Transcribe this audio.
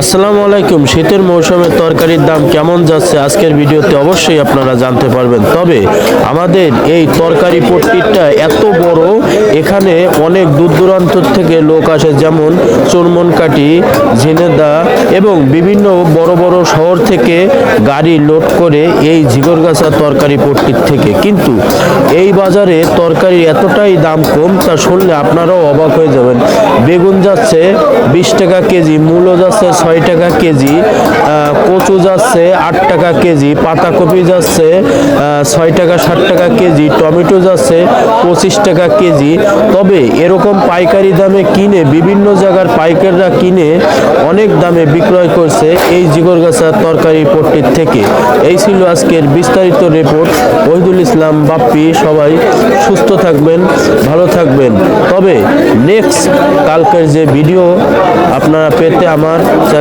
আসসালামু আলাইকুম। শীতের মৌসুমে তরকারির দাম কেমন যাচ্ছে আজকের ভিডিওতে অবশ্যই আপনারা জানতে পারবেন। তবে আমাদের এই তরকারি পট্টিটা এত বড় এখানে অনেক দূর দূরান্ত থেকে লোক আসে, যেমন চুরমনকাটি ঝিনেদা এবং বিভিন্ন বড় বড় শহর থেকে গাড়ি লোড করে এই ঝিগরগাছা তরকারি পট্টির থেকে। কিন্তু এই বাজারে তরকারি এতটাই দাম কম, তা শুনলে আপনারাও অবাক হয়ে যাবেন। বেগুন যাচ্ছে বিশ টাকা কেজি, মূলো যাচ্ছে ছয় টাকা কেজি কচু যাচ্ছে আট টাকা কেজি, পাতাকপি যাচ্ছে ছয় টাকা ষাট টাকা কেজি, টমেটো যাচ্ছে পঁচিশ টাকা কেজি। তবে এরকম পাইকারি দামে কিনে বিভিন্ন জায়গার পাইকাররা কিনে অনেক দামে বিক্রয় করছে এই জিগরগাছার তরকারি পট্টির থেকে। এই ছিল আজকের বিস্তারিত রিপোর্ট ওহিদুল ইসলাম, বাপ্পি, সবাই সুস্থ থাকবেন, ভালো থাকবেন। তবে নেক্সট কালকের যে ভিডিও আপনারা পেতে আমার চ্যানেল